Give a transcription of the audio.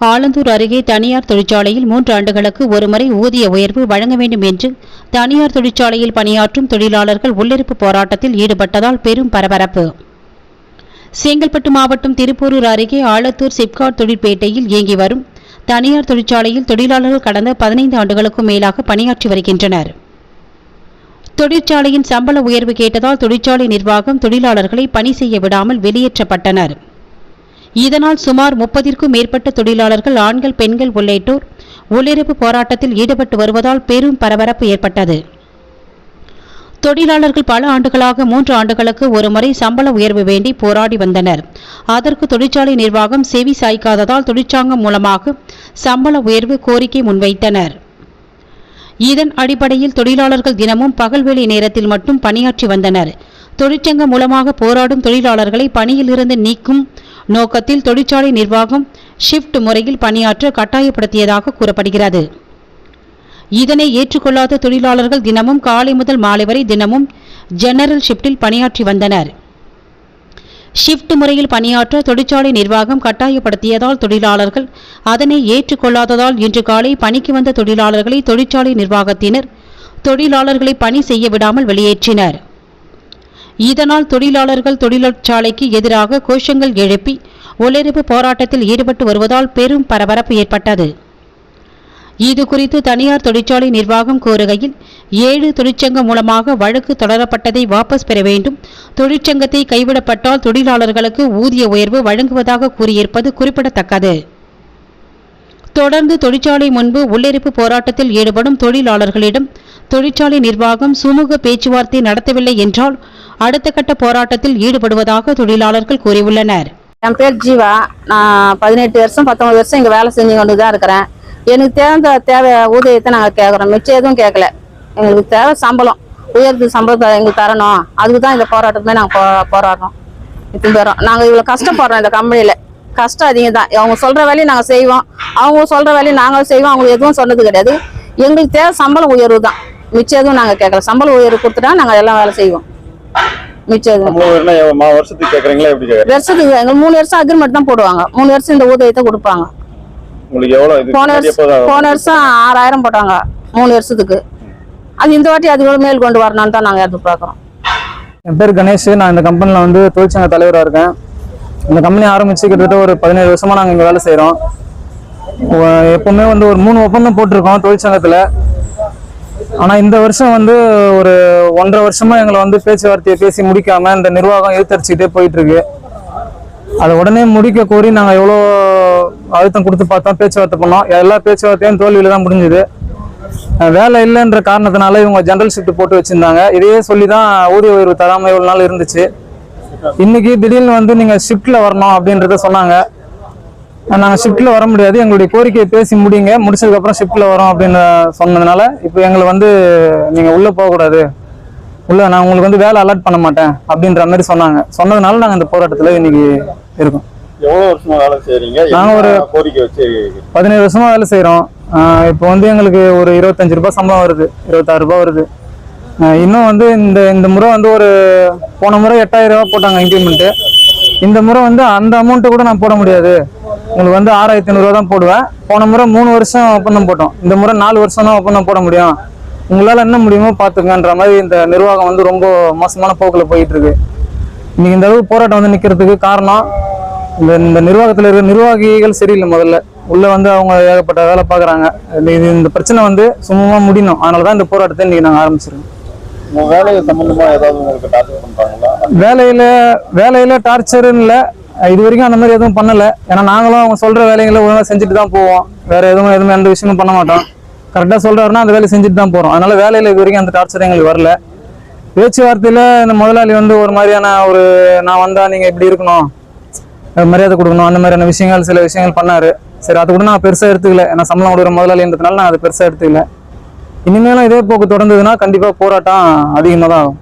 ஆலந்தூர் அருகே தனியார் தொழிற்சாலையில் மூன்று ஆண்டுகளுக்கு ஒருமுறை ஊதிய உயர்வு வழங்க வேண்டும் என்று தனியார் தொழிற்சாலையில் பணியாற்றும் தொழிலாளர்கள் உள்ளிருப்பு போராட்டத்தில் ஈடுபட்டதால் பெரும் பரபரப்பு. செங்கல்பட்டு மாவட்டம் திருப்பூரூர் அருகே ஆலத்தூர் சிப்காட் தொழிற்பேட்டையில் இயங்கி வரும் தனியார் தொழிற்சாலையில் தொழிலாளர்கள் கடந்த பதினைந்து ஆண்டுகளுக்கும் மேலாக பணியாற்றி வருகின்றனர். தொழிற்சாலையின் சம்பள உயர்வு கேட்டதால் தொழிற்சாலை நிர்வாகம் தொழிலாளர்களை பணி செய்ய விடாமல் வெளியேற்றப்பட்டனர். இதனால் சுமார் முப்பதிற்கும் மேற்பட்ட தொழிலாளர்கள் ஆண்கள் பெண்கள் உள்ளிட்டோர் உள்ளிருப்பு போராட்டத்தில் ஈடுபட்டு வருவதால் பெரும் பரபரப்பு ஏற்பட்டது. தொழிலாளர்கள் பல ஆண்டுகளாக மூன்று ஆண்டுகளுக்கு ஒருமுறை சம்பள உயர்வு வேண்டி போராடி வந்தனர். அதற்கு தொழிற்சாலை நிர்வாகம் செவி சாய்க்காததால் தொழிற்சங்கம் மூலமாக சம்பள உயர்வு கோரிக்கை முன்வைத்தனர். இதன் அடிப்படையில் தொழிலாளர்கள் தினமும் பகல்வேளை நேரத்தில் மட்டும் பணியாற்றி வந்தனர். தொழிற்சங்கம் மூலமாக போராடும் தொழிலாளர்களை பணியிலிருந்து நீக்கும் நோக்கத்தில் தொழிற்சாலை நிர்வாகம் ஷிஃப்ட் முறையில் பணியாற்ற கட்டாயப்படுத்தியதாக கூறப்படுகிறது. இதனை ஏற்றுக்கொள்ளாத தொழிலாளர்கள் தினமும் காலை முதல் மாலை வரை தினமும் ஜெனரல் ஷிப்டில் பணியாற்றி வந்தனர். ஷிஃப்ட் முறையில் பணியாற்ற தொழிற்சாலை நிர்வாகம் கட்டாயப்படுத்தியதால் தொழிலாளர்கள் அதனை ஏற்றுக்கொள்ளாததால் இன்று காலை பணிக்கு வந்த தொழிலாளர்களை தொழிற்சாலை நிர்வாகத்தினர் தொழிலாளர்களை பணி செய்ய விடாமல் வெளியேற்றினர். இதனால் தொழிலாளர்கள் தொழிற்சாலைக்கு எதிராக கோஷங்கள் எழுப்பி ஒலிரப்பு போராட்டத்தில் ஈடுபட்டு வருவதால் பெரும் பரபரப்பு ஏற்பட்டது. இது குறித்து தனியார் தொழிற்சாலை நிர்வாகம் கோருகையில் ஏழு தொழிற்சங்கம் மூலமாக வழக்கு தொடரப்பட்டதை வாபஸ் பெற வேண்டும். தொழிற்சங்கத்தை கைவிடப்பட்டால் தொழிலாளர்களுக்கு ஊதிய உயர்வு வழங்குவதாக கூறியிருப்பது குறிப்பிடத்தக்கது. தொடர்ந்து தொழிற்சாலை முன்பு உள்ளிருப்பு போராட்டத்தில் ஈடுபடும் தொழிலாளர்களிடம் தொழிற்சாலை நிர்வாகம் சுமூக பேச்சுவார்த்தை நடத்தவில்லை என்றால் அடுத்த கட்ட போராட்டத்தில் ஈடுபடுவதாக தொழிலாளர்கள் கூறியுள்ளனர். என் பேர் ஜீவா. நான் பதினெட்டு வருஷம் பத்தொன்பது வருஷம் இங்கே வேலை செஞ்சு கொண்டு தான் இருக்கிறேன். எனக்கு தேவை தேவை ஊதியத்தை நாங்கள் கேட்குறோம் மிச்சம் எதுவும் கேட்கல எங்களுக்கு தேவை சம்பளம். உயர்த்து சம்பளத்தை எங்களுக்கு தரணும். அதுக்கு தான் இந்த போராட்டத்துமே நாங்கள் போ போராடுறோம். இத்தனை பேரும் நாங்கள் இவ்வளோ கஷ்டப்படுறோம் இந்த கம்பெனியில் கஷ்டம் அதிகம் தான் அவங்க சொல்கிற வேலையை நாங்கள் செய்வோம். அவங்க சொல்கிற வேலையை நாங்களும் செய்வோம். அவங்க எதுவும் சொன்னது கிடையாது. எங்களுக்கு தேவை சம்பளம் உயர்வு தான் மிச்சம் எதுவும் நாங்கள் கேட்கல சம்பளம் உயர்வு கொடுத்துட்டா நாங்கள் எல்லாம் வேலை செய்வோம். மிச்சம் வருஷத்துக்கு கேக்குறீங்களா? எப்படி கேக்குறீங்க? வருஷத்துக்கு மூணு வருஷம் அக்ரிமெண்ட் தான் போடுவாங்க. மூணு வருஷம் இந்த ஊதியத்தை கொடுப்பாங்க. உங்களுக்கு எவ்வளவு? இது போன வருஷம் போன வருஷம் ஆறாயிரம் போட்டாங்க மூணு வருஷத்துக்கு. அது இந்த வாட்டி அது மேல் கொண்டு வரணும்னு தான் நாங்கள் எதிர்பார்க்குறோம். என் பேர் கணேஷ். நான் இந்த கம்பெனியில் வந்து தொழிற்சங்க தலைவராக இருக்கேன். இந்த கம்பெனி ஆரம்பிச்சு கிட்டத்தட்ட ஒரு பதினேழு வருஷமாக நாங்கள் இங்கே வேலை செய்கிறோம் எப்போவுமே வந்து ஒரு மூணு ஒப்பந்தம் போட்டிருக்கோம் தொழிற்சங்கத்தில். ஆனால் இந்த வருஷம் வந்து ஒரு ஒன்றரை வருஷமாக எங்களை வந்து பேச்சுவார்த்தையை பேசி முடிக்காம இந்த நிர்வாகம் இழுத்தடிச்சுக்கிட்டே போயிட்டு இருக்கு அதை உடனே முடிக்க கோரி நாங்கள் எவ்வளோ அழுத்தம் கொடுத்து பார்த்தோம் பேச்சுவார்த்தை பண்ணோம். எல்லா பேச்சுவார்த்தையும் தோல்வியில் தான் முடிஞ்சுது. வேலை இல்லைன்ற காரணத்தினால இவங்க ஜென்ரல் ஷிஃப்ட் போட்டு வச்சுருந்தாங்க. இதையே சொல்லி தான் ஊதிய உயர்வு தராமல் இவ்வளோ நாள் இருந்துச்சு. இன்னைக்கு திடீர்னு வந்து நீங்கள் ஷிஃப்ட்டில் வரணும் அப்படின்றத சொன்னாங்க. அஹ் நாங்க ஷிஃப்ட்ல வர முடியாது. எங்களுடைய கோரிக்கையை பேசி முடிங்க. முடிச்சதுக்கு அப்புறம் ஷிஃப்ட்ல வரோம் அப்படின்னு சொன்னதுனால இப்போ எங்களை வந்து நீங்க உள்ள போகக்கூடாது உள்ள நான் உங்களுக்கு வந்து வேலை அலாட் பண்ண மாட்டேன் அப்படின்ற மாதிரி சொன்னாங்க. சொன்னதுனால நாங்க இந்த போராட்டத்துல இன்னைக்கு இருக்கோம். எவ்வளவு வருஷமா வேலை செய்றீங்க? நாங்க என்ன ஒரு- கோரிக்கை வச்சு பதினேழு வருஷமா வேலை செய்கிறோம் இப்போ வந்து எங்களுக்கு ஒரு இருபத்தஞ்சு ரூபாய் சம்பளம் வருது. இருபத்தாறு ரூபாய் வருது. இன்னும் வந்து இந்த இந்த முறை வந்து ஒரு போன முறை எட்டாயிரம் ரூபாய் போட்டாங்க இன்க்ரிமெண்ட்டு இந்த முறை வந்து அந்த அமௌண்ட்டை கூட நான் போட முடியாது. உங்களுக்கு வந்து ஆறாயிரத்தி ஐநூறுரூவா தான் போடுவேன். போன முறை மூணு வருஷம் ஒப்பந்தம் போட்டோம். இந்த முறை நாலு வருஷம் தான் ஒப்பந்தம் போட முடியும். உங்களால் என்ன முடியுமோ பார்த்துக்கன்ற மாதிரி இந்த நிர்வாகம் வந்து ரொம்ப மோசமான போக்கில் போயிட்டு இருக்கு இன்னைக்கு இந்த அளவு போராட்டம் வந்து நிற்கிறதுக்கு காரணம் இந்த இந்த நிர்வாகத்தில் இருக்கிற நிர்வாகிகள் சரியில்லை முதல்ல. உள்ள வந்து அவங்க ஏகப்பட்ட வேலை பார்க்குறாங்க. இது இந்த பிரச்சனை வந்து சுமூகமாக முடியணும். அதனால தான் இந்த போராட்டத்தை இன்னைக்கு நாங்கள் ஆரம்பிச்சிருக்கோம். உங்க வேலை சம்பந்தமா ஏதாவது உங்களுக்கு டார்ச்சர் பண்றாங்களா? வேலையில வேலையில டார்ச்சர்னு இல்லை. இது வரைக்கும் அந்த மாதிரி எதுவும் பண்ணலை. ஏன்னா நாங்களும் அவங்க சொல்கிற வேலைகளை ஒழுங்காக செஞ்சுட்டு தான் போவோம். வேறு எதுவும் எதுவும் எந்த விஷயமும் பண்ண மாட்டோம். கரெக்டாக சொல்கிறாருன்னா அந்த வேலையை செஞ்சுட்டு தான் போகிறோம் அதனால் வேலையில் இது வரைக்கும் அந்த டார்ச்சர் எங்களுக்கு வரல. பேச்சுவார்த்தையில் இந்த முதலாளி வந்து ஒரு மாதிரியான ஒரு நான் வந்தால் நீங்கள் இப்படி இருக்கணும். மரியாதை கொடுக்கணும். அந்த மாதிரியான விஷயங்கள் சில விஷயங்கள் பண்ணார். சரி அது கூட நான் பெருசாக எடுத்துக்கல. நான் சம்பளம் கொடுக்குற முதலாளின்றதுனால நான் அதை பெருசாக எடுத்துக்கல. இனிமேலும் இதே போக்கு தொடர்ந்ததுன்னா கண்டிப்பாக போராட்டம் அதிகமாக தான் ஆகும்.